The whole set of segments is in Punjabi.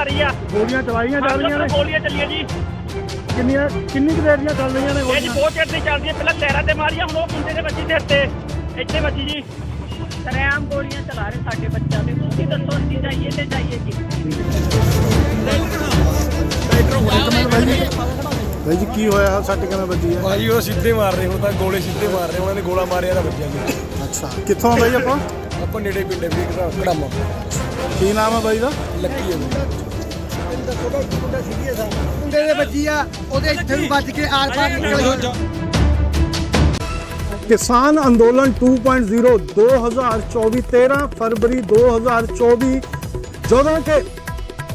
ਰਹੀ ਆ। ਗੋਲੀਆਂ ਚਲਾਈਆਂ ਜਾ ਰਹੀਆਂ ਨੇ। ਗੋਲੀਆਂ ਚੱਲੀਆਂ ਜੀ। ਕਿੰਨੀਆਂ ਕਿੰਨੀ ਕੁ ਦੇਰ ਦੀਆਂ ਚੱਲ ਰਹੀਆਂ ਨੇ ਇਹ ਜੀ ਬਹੁਤ ਚਿਰ ਦੀ ਚੱਲਦੀਆਂ ਪਹਿਲਾਂ ਟੈਰਾਂ ਤੇ ਮਾਰੀਆਂ ਹੁਣ ਉਹ ਮੁੰਡੇ ਦੇ ਬੱਚੀ ਦੇ ਉੱਤੇ। ਇੱਥੇ ਬੱਚੀ ਜੀ। ਸਰੇਆਮ ਗੋਲੀਆਂ ਚਲਾ ਰਹੇ ਸਾਡੇ ਬੱਚਿਆਂ ਦੇ। ਤੁਸੀਂ ਦੱਸੋ ਅਸੀਂ ਜਾਈਏ ਤੇ ਜਾਈਏ ਜੀ। ਬਾਈ ਜੀ ਕੀ ਹੋਇਆ? ਸੱਟ ਕਿਵੇਂ ਵੱਜੀ ਹੈ ਭਾਜੀ ਉਹ ਸਿੱਧੇ ਮਾਰ ਰਹੇ ਹੁਣ ਤਾਂ ਗੋਲੇ ਸਿੱਧੇ ਮਾਰ ਰਹੇ ਉਹਨਾਂ ਨੇ ਗੋਲਾ ਮਾਰਿਆ ਤਾਂ ਵੱਜਿਆ ਜੀ ਅੱਛਾ। ਕਿੱਥੋਂ ਆ ਬਾਈ ਆਪਾਂ? ਆਪਾਂ ਨੇੜੇ ਪਿੰਡੇ ਵੀ ਕੜਾਮਾ ਕੀ ਨਾਮ ਹੈ ਬਾਈ ਦਾ? ਲੱਕੀ ਹੈ ਮੁੰਡੇ ਦੇ ਵੱਜੀ ਆ ਉਹਦੇ ਇੱਥੇ ਵੀ ਵੱਜ ਕੇ ਆਰ ਪਾਰ ਨਿਕਲ ਗਈ। ਕਿਸਾਨ ਅੰਦੋਲਨ 2.0 2024 13 ਫਰਵਰੀ 2024 ਜਦੋਂ ਕਿ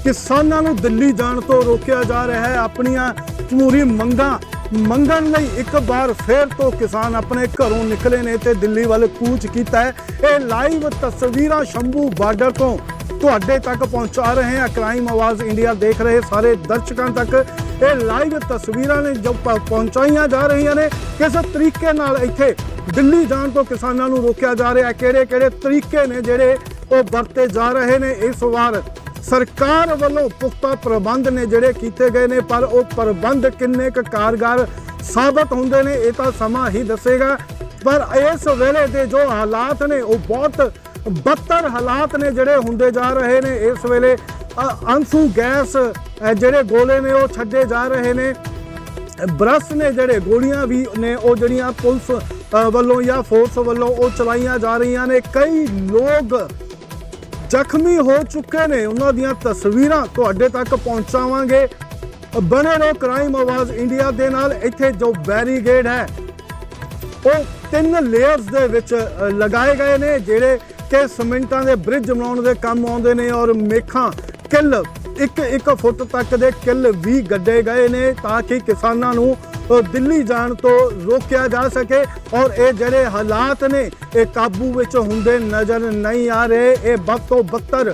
ਕਿਸਾਨਾਂ ਨੂੰ ਦਿੱਲੀ ਜਾਣ ਤੋਂ ਰੋਕਿਆ ਜਾ ਰਿਹਾ ਹੈ ਆਪਣੀਆਂ ਜਮਹੂਰੀ ਮੰਗਾਂ ਮੰਗਣ ਲਈ ਇੱਕ ਵਾਰ ਫੇਰ ਤੋਂ ਕਿਸਾਨ ਆਪਣੇ ਘਰੋਂ ਨਿਕਲੇ ਨੇ ਤੇ ਦਿੱਲੀ ਵੱਲ ਕੂਚ ਕੀਤਾ ਹੈ। ਇਹ ਲਾਈਵ ਤਸਵੀਰਾਂ ਸ਼ੰਭੂ ਬਾਰਡਰ ਤੋਂ ਤੁਹਾਡੇ ਤੱਕ ਪਹੁੰਚਾ ਰਹੇ ਹਾਂ। ਕ੍ਰਾਈਮ ਆਵਾਜ਼ ਇੰਡੀਆ ਦੇਖ ਰਹੇ ਸਾਰੇ ਦਰਸ਼ਕਾਂ ਤੱਕ। ਇਹ ਲਾਈਵ ਤਸਵੀਰਾਂ ਨੇ ਜੋ ਪ- ਪਹੁੰਚਾਈਆਂ ਜਾ ਰਹੀਆਂ ਨੇ। ਕਿਸ ਤਰੀਕੇ ਨਾਲ ਇੱਥੇ ਦਿੱਲੀ ਜਾਣ ਤੋਂ ਕਿਸਾਨਾਂ ਨੂੰ ਰੋਕਿਆ ਜਾ ਰਿਹਾ ਹੈ? ਕਿਹੜੇ ਕਿਹੜੇ ਤਰੀਕੇ ਨੇ ਜਿਹੜੇ ਉਹ ਵਰਤੇ ਜਾ ਰਹੇ ਨੇ? ਇਸ ਵਾਰ ਸਰਕਾਰ ਵੱਲੋਂ ਪੁਖਤਾ ਪ੍ਰਬੰਧ ਨੇ ਜਿਹੜੇ ਕੀਤੇ ਗਏ ਨੇ, ਪਰ ਉਹ ਪ੍ਰਬੰਧ ਕਿੰਨੇ ਕੁ ਕਾਰਗਰ ਸਾਬਤ ਹੁੰਦੇ ਨੇ, ਇਹ ਤਾਂ ਸਮਾਂ ਹੀ ਦੱਸੇਗਾ। ਪਰ ਇਸ ਵੇਲੇ ਦੇ ਜੋ ਹਾਲਾਤ ਨੇ, ਉਹ ਬਹੁਤ ਬਦਤਰ ਹਾਲਾਤ ਨੇ ਜਿਹੜੇ ਹੁੰਦੇ ਜਾ ਰਹੇ ਨੇ ਇਸ ਵੇਲੇ। ਅੰਸੂ ਗੈਸ ਜਿਹੜੇ ਗੋਲੇ ਨੇ ਉਹ ਛੱਡੇ ਜਾ ਰਹੇ ਨੇ। ਬਰਸ ਨੇ ਜਿਹੜੇ ਗੋਲੀਆਂ ਵੀ ਨੇ, ਉਹ ਜਿਹੜੀਆਂ ਪੁਲਿਸ ਵੱਲੋਂ ਜਾਂ ਫੋਰਸ ਵੱਲੋਂ ਉਹ ਚਲਾਈਆਂ ਜਾ ਰਹੀਆਂ ਨੇ। ਕਈ ਲੋਕ ਜ਼ਖਮੀ ਹੋ ਚੁੱਕੇ ਨੇ। ਉਹਨਾਂ ਦੀਆਂ ਤਸਵੀਰਾਂ ਤੁਹਾਡੇ ਤੱਕ ਪਹੁੰਚਾਵਾਂਗੇ। ਬਣੇ ਰਹੋ ਕ੍ਰਾਈਮ ਆਵਾਜ਼ ਇੰਡੀਆ ਦੇ ਨਾਲ। ਇੱਥੇ ਜੋ ਬੈਰੀਗੇਡ ਹੈ, ਉਹ ਤਿੰਨ ਲੇਅਰਸ ਦੇ ਵਿੱਚ ਲਗਾਏ ਗਏ ਨੇ, ਜਿਹੜੇ ਕਿ ਸਿਮੈਂਟਾਂ ਦੇ ਬ੍ਰਿਜ ਬਣਾਉਣ ਦੇ ਕੰਮ ਆਉਂਦੇ ਨੇ ਔਰ ਮੇਖਾਂ ਕਿੱਲ, ਇੱਕ ਇੱਕ ਫੁੱਟ ਤੱਕ ਦੇ ਕਿੱਲ ਵੀ ਗੱਡੇ ਗਏ ਨੇ ਤਾਂ ਕਿ ਕਿਸਾਨਾਂ ਨੂੰ ਦਿੱਲੀ ਜਾਣ ਤੋਂ ਰੋਕਿਆ ਜਾ ਸਕੇ ਔਰ ਇਹ ਜਿਹੜੇ ਹਾਲਾਤ ਨੇ, ਇਹ ਕਾਬੂ ਵਿੱਚ ਹੁੰਦੇ ਨਜ਼ਰ ਨਹੀਂ ਆ ਰਹੇ, ਇਹ ਵੱਧ ਤੋਂ ਬੱਤਰ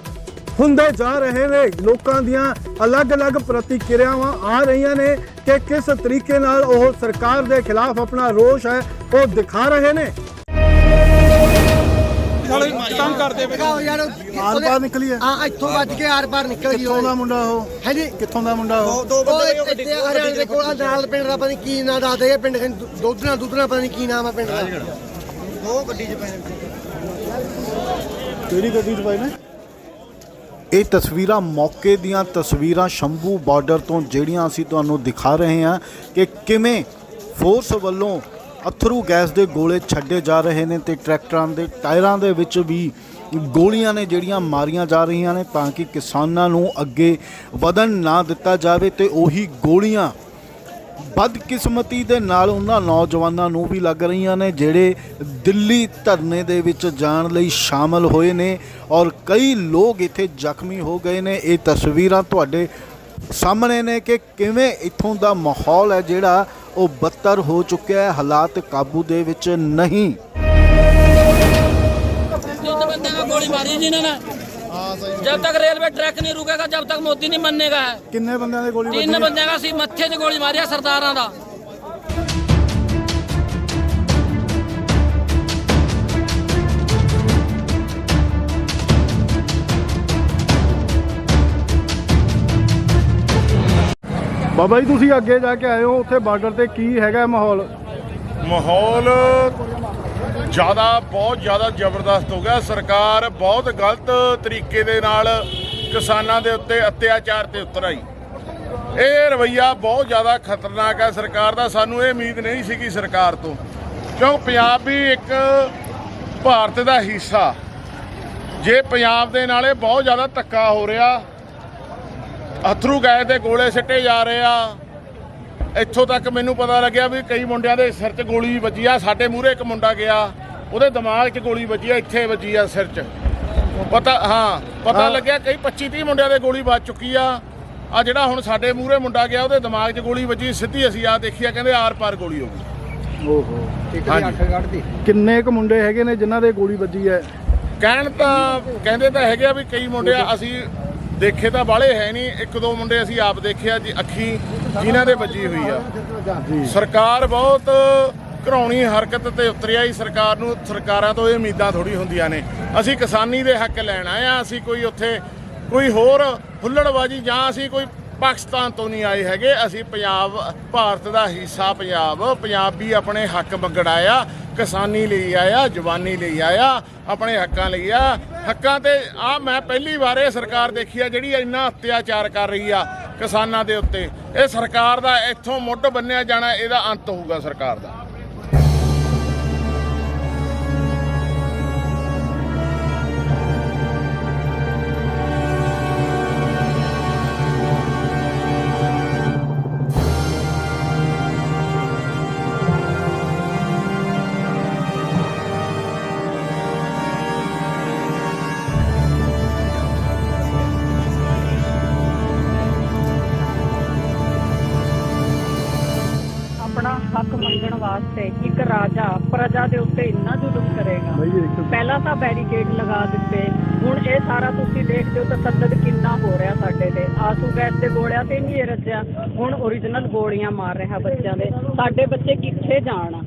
ਹੁੰਦੇ ਜਾ ਰਹੇ ਨੇ। ਲੋਕਾਂ ਦੀਆਂ ਅਲੱਗ-ਅਲੱਗ ਪ੍ਰਤੀਕਿਰਿਆਵਾਂ ਆ ਰਹੀਆਂ ਨੇ ਕਿ ਕਿਸ ਤਰੀਕੇ ਨਾਲ ਉਹ ਸਰਕਾਰ ਦੇ ਖਿਲਾਫ ਆਪਣਾ ਰੋਸ਼ ਹੈ, ਉਹ ਦਿਖਾ ਰਹੇ ਨੇ। ਤੰਗ ਕਰਦੇ ਆਓ ਯਾਰ। ਆਰ ਪਾਰ ਨਿਕਲੀ ਹੈ। ਹਾਂ ਇੱਥੋਂ ਵੱਜ ਕੇ ਆਰ ਪਾਰ ਨਿਕਲ ਗਈ ਕਿੱਥੋਂ ਦਾ ਮੁੰਡਾ ਉਹ? ਹੈ ਜੀ? ਕਿੱਥੋਂ ਦਾ ਮੁੰਡਾ ਉਹ? ਉਹ ਇੱਥੇ ਹਰਿਆਣੇ ਦੇ ਕੋਲ ਆਹ ਨਾਲ ਪਿੰਡ ਦਾ ਪਤਾ ਕੀ ਨਾਂ ਦੱਸਦੇ ਆ ਪਿੰਡ ਦੁੱਧਣਾ ਦੁੱਧਣਾ ਪਤਾ ਨਹੀਂ ਕੀ ਨਾਮ ਆ ਪਿੰਡ ਦਾ। ਉਹ ਗੱਡੀ 'ਚ ਪਏ ਕਿਹੜੀ ਗੱਡੀ 'ਚ ਪਾਈ ਨੇ? ਇਹ ਤਸਵੀਰਾਂ ਮੌਕੇ ਦੀਆਂ ਤਸਵੀਰਾਂ ਸ਼ੰਭੂ ਬਾਰਡਰ ਤੋਂ ਜਿਹੜੀਆਂ ਅਸੀਂ ਤੁਹਾਨੂੰ ਦਿਖਾ ਰਹੇ ਹਾਂ ਕਿ ਕਿਵੇਂ ਫੋਰਸ ਵੱਲੋਂ ਅਥਰੂ ਗੈਸ ਦੇ ਗੋਲੇ ਛੱਡੇ ਜਾ ਰਹੇ ਨੇ ਤੇ ਟਰੈਕਟਰਾਂ ਦੇ ਟਾਇਰਾਂ ਦੇ ਵਿੱਚ ਵੀ ਗੋਲੀਆਂ ਨੇ ਜਿਹੜੀਆਂ ਮਾਰੀਆਂ ਜਾ ਰਹੀਆਂ ਨੇ ਤਾਂ ਕਿ ਕਿਸਾਨਾਂ ਨੂੰ ਅੱਗੇ ਵਧਣ ਨਾ ਦਿੱਤਾ ਜਾਵੇ ਤੇ ਉਹੀ ਗੋਲੀਆਂ ਬਦਕਿਸਮਤੀ ਦੇ ਨਾਲ ਉਹਨਾਂ ਨੌਜਵਾਨਾਂ ਨੂੰ ਵੀ ਲੱਗ ਰਹੀਆਂ ਨੇ, ਜਿਹੜੇ ਦਿੱਲੀ ਧਰਨੇ ਦੇ ਵਿੱਚ ਜਾਣ ਲਈ ਸ਼ਾਮਲ ਹੋਏ ਨੇ ਔਰ ਕਈ ਲੋਕ ਇੱਥੇ ਜ਼ਖਮੀ ਹੋ ਗਏ ਨੇ। ਇਹ ਤਸਵੀਰਾਂ ਤੁਹਾਡੇ ਸਾਹਮਣੇ ਨੇ ਕਿ ਕਿਵੇਂ ਇੱਥੋਂ ਦਾ ਮਾਹੌਲ ਹੈ ਜਿਹੜਾ ਉਹ ਬੱਤਰ ਹੋ ਚੁੱਕਿਆ ਹੈ। ਹਾਲਾਤ ਕਾਬੂ ਦੇ ਵਿੱਚ ਨਹੀਂ। गोली मारी जी इन्होंने जब तक रेलवे ट्रैक नहीं रुकेगा जब तक मोदी नहीं मनने का है ਕਿੰਨੇ ਬੰਦਿਆਂ ਦੇ ਗੋਲੀ तीन बंदे का सी मत्थे च गोली मारी है सरदारां दा ਬਾਬਾ ਜੀ ਤੁਸੀਂ ਅੱਗੇ ਜਾ ਕੇ ਆਏ ਹੋ ਉੱਥੇ ਬਾਰਡਰ ਤੇ ਕੀ ਹੈਗਾ ਮਾਹੌਲ ਮਾਹੌਲ ਜ਼ਿਆਦਾ, ਬਹੁਤ ਜ਼ਿਆਦਾ ਜ਼ਬਰਦਸਤ ਹੋ ਗਿਆ। ਸਰਕਾਰ ਬਹੁਤ ਗਲਤ ਤਰੀਕੇ ਦੇ ਨਾਲ ਕਿਸਾਨਾਂ ਦੇ ਉੱਤੇ ਅਤਿਆਚਾਰ ਤੇ ਉਤਰ ਆਈ। ਇਹ ਰਵਈਆ ਬਹੁਤ ਜ਼ਿਆਦਾ ਖਤਰਨਾਕ ਹੈ ਸਰਕਾਰ ਦਾ। ਸਾਨੂੰ ਇਹ ਉਮੀਦ ਨਹੀਂ ਸੀਗੀ ਸਰਕਾਰ ਤੋਂ। ਕਿਉਂ? ਪੰਜਾਬ ਵੀ ਇੱਕ ਭਾਰਤ ਦਾ ਹਿੱਸਾ। ਜੇ ਪੰਜਾਬ ਦੇ ਨਾਲੇ ਬਹੁਤ ਜ਼ਿਆਦਾ ਧੱਕਾ ਹੋ ਰਿਹਾ, ਅਥਰੂ ਗੈਸ 'ਤੇ ਗੋਲੇ ਸਿੱਟੇ ਜਾ ਰਹੇ ਆ ਇੱਥੋਂ ਤੱਕ ਮੈਨੂੰ ਪਤਾ ਲੱਗਿਆ ਵੀ ਕਈ ਮੁੰਡਿਆਂ ਦੇ ਸਿਰ 'ਚ ਗੋਲੀ ਵੱਜੀ ਆ ਸਾਡੇ ਮੂਹਰੇ ਇੱਕ ਮੁੰਡਾ ਗਿਆ ਉਹਦੇ ਦਿਮਾਗ 'ਚ ਗੋਲੀ ਵੱਜੀ ਆ ਇੱਥੇ ਵੱਜੀ ਆ ਸਿਰ 'ਚ। ਪਤਾ ਹਾਂ ਪਤਾ ਲੱਗਿਆ ਕਈ 25 30 ਮੁੰਡਿਆਂ ਦੇ ਗੋਲੀ ਵੱਜ ਚੁੱਕੀ ਆ। ਆ ਜਿਹੜਾ ਹੁਣ ਸਾਡੇ ਮੂਹਰੇ ਮੁੰਡਾ ਗਿਆ ਉਹਦੇ ਦਿਮਾਗ 'ਚ ਗੋਲੀ ਵੱਜੀ ਸਿੱਧੀ ਅਸੀਂ ਆ ਦੇਖੀ ਆ ਕਹਿੰਦੇ ਆਰ ਪਾਰ ਗੋਲੀ ਹੋ ਗਈ। ਓਹੋ ਕਿੰਨੇ ਕੁ ਮੁੰਡੇ ਹੈਗੇ ਨੇ ਜਿਨ੍ਹਾਂ ਦੇ ਗੋਲੀ ਵੱਜੀ ਹੈ? ਕਹਿਣ ਤਾਂ ਕਹਿੰਦੇ ਤਾਂ ਹੈਗੇ ਆ ਵੀ ਕਈ ਮੁੰਡੇ ਆ, ਅਸੀਂ ਦੇਖੇ ਤਾਂ ਬਾਲੇ ਹੈ ਨਹੀਂ। ਇੱਕ ਦੋ ਮੁੰਡੇ ਅਸੀਂ ਆਪ ਦੇਖਿਆ ਜੀ ਅੱਖੀ ਜਿਨ੍ਹਾਂ ਦੇ ਵੱਜੀ ਹੋਈ ਆ। ਸਰਕਾਰ ਬਹੁਤ ਘਰਾਉਣੀ ਹਰਕਤ ਤੇ ਉਤਰਿਆ ਹੀ ਸਰਕਾਰ ਨੂੰ ਸਰਕਾਰਾਂ ਤੋਂ ਇਹ ਉਮੀਦਾਂ ਥੋੜੀ ਹੁੰਦੀਆਂ ਨੇ। ਅਸੀਂ ਕਿਸਾਨੀ ਦੇ ਹੱਕ ਲੈਣ ਆਏ ਆ ਅਸੀਂ ਕੋਈ ਉੱਥੇ ਕੋਈ ਹੋਰ ਹੁੱਲੜਬਾਜੀ ਜਾਂ ਅਸੀਂ ਕੋਈ ਪਾਕਿਸਤਾਨ ਤੋਂ ਨਹੀਂ ਆਏ ਹੈਗੇ। ਅਸੀਂ ਪੰਜਾਬ ਭਾਰਤ ਦਾ ਹਿੱਸਾ ਪੰਜਾਬ ਪੰਜਾਬੀ ਆਪਣੇ ਹੱਕ ਮੰਗਣ ਆਇਆ ਕਿਸਾਨੀ ਲਈ ਆਇਆ, ਜਵਾਨੀ ਲਈ ਆਇਆ, ਆਪਣੇ ਹੱਕਾਂ ਲਈ ਆ। ਹੱਕਾਂ ਤੇ ਆ ਮੈਂ ਪਹਿਲੀ ਵਾਰ ਇਹ ਸਰਕਾਰ ਦੇਖੀ ਆ ਜਿਹੜੀ ਇੰਨਾ ਅਤਿਆਚਾਰ ਕਰ ਰਹੀ ਆ ਕਿਸਾਨਾਂ ਦੇ ਉੱਤੇ। ਇਹ ਸਰਕਾਰ ਦਾ ਇੱਥੋਂ ਮੁੱਢ ਬੰਨਿਆ ਜਾਣਾ, ਇਹਦਾ ਅੰਤ ਹੋਊਗਾ ਸਰਕਾਰ ਦਾ। ਵਾਸਤੇ ਇੱਕ ਰਾਜਾ ਪ੍ਰਜਾ ਦੇ ਉੱਤੇ ਇੰਨਾ ਜ਼ੁਲਮ ਕਰੇਗਾ। ਪਹਿਲਾਂ ਤਾਂ ਬੈਰੀਕੇਡ ਲਗਾ ਦਿੱਤੇ ਹੁਣ ਇਹ ਸਾਰਾ ਤੁਸੀਂ ਦੇਖਦੇ ਹੋ ਤਸੱਦਦ ਕਿੰਨਾ ਹੋ ਰਿਹਾ ਸਾਡੇ ਤੇ। ਆਸੂ ਗੈਸ ਦੇ ਗੋਲਿਆਂ ਤੇ ਨਹੀਂ ਰੱਜਿਆ। ਹੁਣ ਓਰੀਜਨਲ ਗੋਲੀਆਂ ਮਾਰ ਰਿਹਾ ਬੱਚਿਆਂ ਦੇ। ਸਾਡੇ ਬੱਚੇ ਕਿੱਥੇ ਜਾਣ?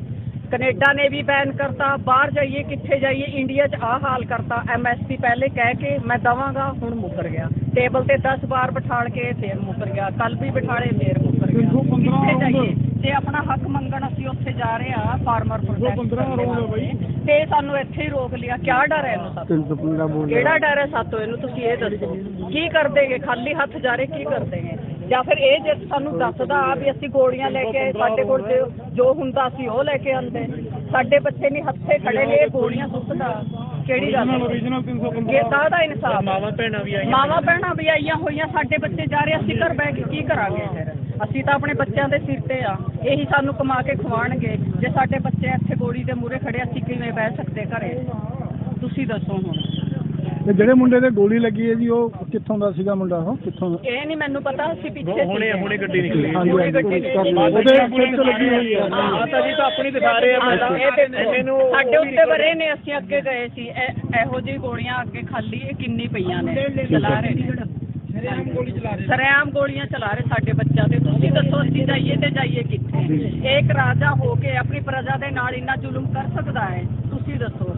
ਕੈਨੇਡਾ ਨੇ ਵੀ ਬੈਨ ਕਰਤਾ ਬਾਹਰ ਜਾਈਏ ਕਿੱਥੇ ਜਾਈਏ ਇੰਡੀਆ 'ਚ ਆਹ ਹਾਲ ਕਰਤਾ। ਐਮਐਸਪੀ ਪਹਿਲੇ ਕਹਿ ਕੇ ਮੈਂ ਦਵਾਂਗਾ ਹੁਣ ਮੁੱਕਰ ਗਿਆ। ਟੇਬਲ ਤੇ 10 ਵਾਰ ਬਿਠਾਲ ਕੇ ਫੇਰ ਮੁੱਕਰ ਗਿਆ। ਕੱਲ ਵੀ ਬਿਠਾਲੇ ਫੇਰ ਮੁੱਕਰ ਗਿਆ। ਕਿੱਥੇ ਜਾਈਏ? ਜੇ ਆਪਣਾ ਹੱਕ ਮੰਗਣ ਅਸੀਂ ਉੱਥੇ ਜਾ ਰਹੇ ਆ ਫਾਰਮਰ ਪ੍ਰੋਟੈਕਟ ਤੇ ਸਾਨੂੰ ਇੱਥੇ ਹੀ ਰੋਕ ਲਿਆ। ਕਿਆ ਡਰ ਹੈ ਇਹਨੂੰ ਸਾਤੋਂ? ਕਿਹੜਾ ਡਰ ਹੈ ਸਾਤੋਂ ਇਹਨੂੰ ਤੁਸੀਂ ਇਹ ਦੱਸੋ। ਕੀ ਕਰਦੇਗੇ ਖਾਲੀ ਹੱਥ ਜਾ ਰਹੇ ਕੀ ਕਰਦੇਗੇ ਜਾਂ ਫਿਰ ਇਹ ਜੇ ਸਾਨੂੰ ਦੱਸਦਾ ਵੀ ਅਸੀਂ ਗੋਲੀਆਂ ਲੈ ਕੇ ਸਾਡੇ ਕੋਲ ਜੋ- ਜੋ ਹੁੰਦਾ ਸੀ ਉਹ ਲੈ ਕੇ ਆਂਦੇ ਸਾਡੇ ਬੱਚੇ ਨਹੀਂ ਹੱਥੇ ਖੜੇ ਨੇ ਇਹ ਗੋਲੀਆਂ ਸੁੱਟਦਾ। ਕਿਹੜੀ ਗੱਲ ਓਰੀਜਨਲ 315 ਇਹ ਕਾਹਦਾ ਇਨਸਾਫ? ਮਾਵਾ ਭੈਣਾਂ ਵੀ ਆਈਆਂ। ਮਾਵਾ ਭੈਣਾਂ ਵੀ ਆਈਆਂ ਹੋਈਆਂ ਸਾਡੇ ਬੱਚੇ ਜਾ ਰਹੇ ਅਸੀਂ ਘਰ ਬਹਿ ਕੇ ਕੀ ਕਰਾਂਗੇ ਫਿਰ ਅਸੀਂ ਤਾਂ ਆਪਣੇ ਬੱਚਿਆਂ ਦੇ ਸਿਰ ਤੇ ਆ। ਇਹੀ ਸਾਨੂੰ ਕਮਾ ਕੇ ਖਵਾਣਗੇ ਜੇ ਸਾਡੇ ਬੱਚੇ ਇੱਥੇ ਗੋਲੀ ਦੇ ਮੂਹਰੇ ਖੜੇ ਅਸੀਂ ਕਿਵੇਂ ਬਹਿ ਸਕਦੇ ਘਰੇ? ਤੁਸੀਂ ਦੱਸੋ ਹੁਣ। ਤੇ ਜਿਹੜੇ ਮੁੰਡੇ ਦੇ ਗੋਲੀ ਲੱਗੀ ਹੈ ਜੀ ਉਹ ਕਿੱਥੋਂ ਦਾ ਸੀਗਾ ਮੁੰਡਾ ਉਹ? ਕਿੱਥੋਂ ਦਾ? ਇਹ ਨਹੀਂ ਮੈਨੂੰ ਪਤਾ ਅਸੀਂ ਪਿੱਛੇ ਹੁਣੇ ਹੁਣੇ ਗੱਡੀ ਨਿਕਲੀ। ਹਾਂਜੀ ਹੁਣੇ ਹਾਂਜੀ ਗੱਡੀ ਨਿਕਲੀ। ਲਈ। ਉਹਦੇ ਪੁਲਿਸ ਲੱਗੀ ਹੋਈ ਹੈ ਹਾਂ ਤਾਂ ਜੀ ਤਾਂ ਆਪਣੀ ਦਿਖਾ ਰਹੇ ਆ ਇਹ ਦੇਖੋ ਸਾਡੇ ਉੱਤੇ ਬਰੇ ਨੇ ਅਸੀਂ ਅੱਗੇ ਗਏ ਸੀ। ਇਹ- ਇਹੋ ਜਿਹੀ ਗੋਲੀਆਂ ਅੱਗੇ ਖਾਲੀ ਇਹ ਕਿੰਨੀ ਪਈਆਂ ਨੇ। ਚਲਾ ਰਹੇ ਨੇ। ਸਰੇਆਮ ਗੋਲੀਆਂ ਚਲਾ ਰਹੇ ਸਾਡੇ ਬੱਚਿਆਂ ਤੇ ਤੁਸੀਂ ਦੱਸੋ ਅਸੀਂ ਜਾਈਏ ਤੇ ਜਾਈਏ ਕਿੱਥੇ? ਇਹ ਇੱਕ ਰਾਜਾ ਹੋ ਕੇ ਆਪਣੀ ਪ੍ਰਜਾ ਦੇ ਨਾਲ ਇੰਨਾ ਜ਼ੁਲਮ ਕਰ ਸਕਦਾ ਹੈ? ਤੁਸੀਂ ਦੱਸੋ।